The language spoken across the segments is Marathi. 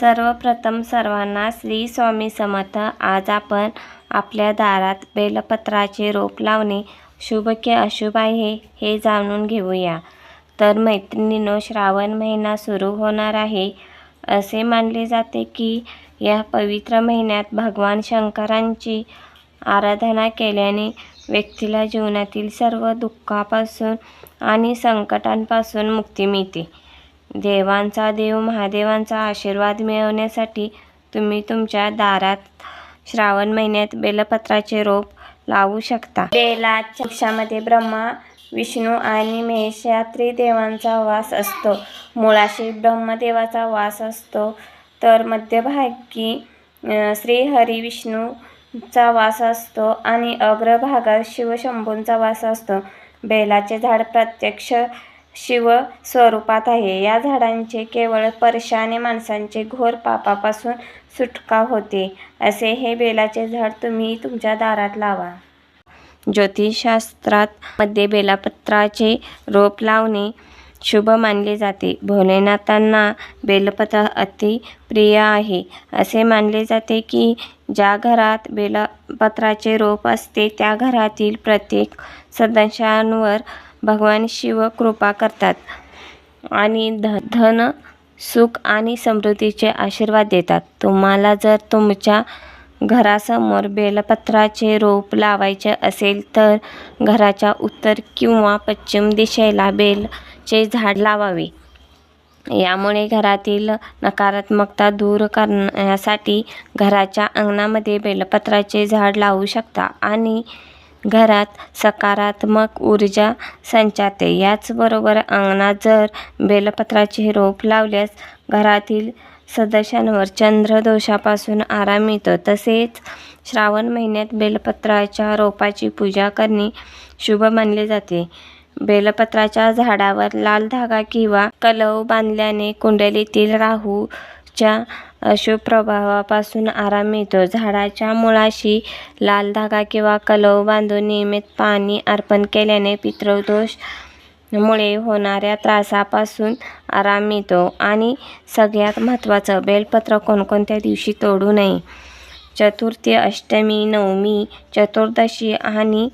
सर्वप्रथम सर्वांना श्री स्वामी समर्थ. आज आपण आपल्या दारात बेलपत्राचे रोप लावणे शुभ की अशुभ आहे हे जाणून घेऊया. तर मैत्रिणींनो श्रावण महिना सुरू होणार आहे. असे मानले जाते की या पवित्र महिन्यात भगवान शंकरांची आराधना केल्याने व्यक्तीला जीवनातील सर्व दुःखापासून आणि संकटांपासून मुक्ती मिळते. देवांचा देव महादेवांचा आशीर्वाद मिळवण्यासाठी तुम्ही तुमच्या दारात श्रावण महिन्यात बेलपत्राचे रोप लावू शकता. बेलाच्या वृक्षामध्ये ब्रह्मा विष्णू आणि महेश या त्रिदेवांचा वास असतो. मुळाशी ब्रह्मदेवाचा वास असतो. तर मध्यभागी अं, श्रीहरी विष्णूचा वास असतो आणि अग्रभागात शिवशंभूंचा वास असतो. बेलाचे झाड प्रत्यक्ष शिव स्वरूपात आहे. या झाडांचे केवळ परशाने माणसांचे घोर पापापासून सुटका होते. असे हे बेलाचे झाड तुम्ही तुमच्या दारात लावा. ज्योतिषशास्त्रात मध्ये बेलपत्राचे रोप लावणे शुभ मानले जाते. भोलेनाथांना बेलपत्र अति प्रिय आहे. असे मानले जाते की ज्या घरात बेलपत्राचे रोप असते त्या घरातील प्रत्येक सदस्यांवर भगवान शिव कृपा करतात आणि ध धन सुख आणि समृद्धीचे आशीर्वाद देतात. तुम्हाला जर तुमच्या घरासमोर बेलपत्राचे रोप लावायचे असेल तर घराच्या उत्तर किंवा पश्चिम दिशेला बेलचे झाड लावावे. यामुळे घरातील नकारात्मकता दूर करण्यासाठी घराच्या अंगणामध्ये बेलपत्राचे झाड लावू शकता आणि घरात सकारात्मक ऊर्जा संचारते याचबरोबर अंगणात जर बेलपत्राचे रोप लावल्यास घरातील सदस्यांवर चंद्रदोषापासून आराम मिळतो. तसेच श्रावण महिन्यात बेलपत्राच्या रोपाची पूजा करणे शुभ मानले जाते. बेलपत्राच्या झाडावर लाल धागा किंवा कलव बांधल्याने कुंडलीतील राहूच्या अशुभ प्रभावापासून आराम मिळतो. झाडाच्या मुळाशी लाल धागा किंवा कलव बांधून नियमित पाणी अर्पण केल्याने पितृदोष मुळे होणाऱ्या त्रासापासून आराम मिळतो. आणि सगळ्यात महत्त्वाचं बेलपत्र कोणकोणत्या दिवशी तोडू नये? चतुर्थी अष्टमी नवमी चतुर्दशी आणि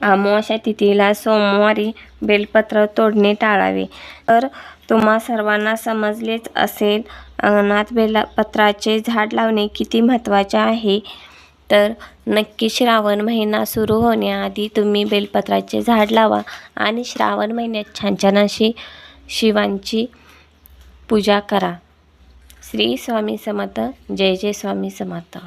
अमावस्या तिथीला सोमवारी बेलपत्र तोडणे टाळावे. तर तुम्हा सर्वांना समजलेच असेल अंगणात बेलपत्राचे झाड लावणे किती महत्त्वाचे आहे. तर नक्की श्रावण महिना सुरू होण्याआधी तुम्ही बेलपत्राचे झाड लावा आणि श्रावण महिन्यात छान छान अशी शिवांची पूजा करा. श्री स्वामी समर्थ. जय जय स्वामी समर्थ.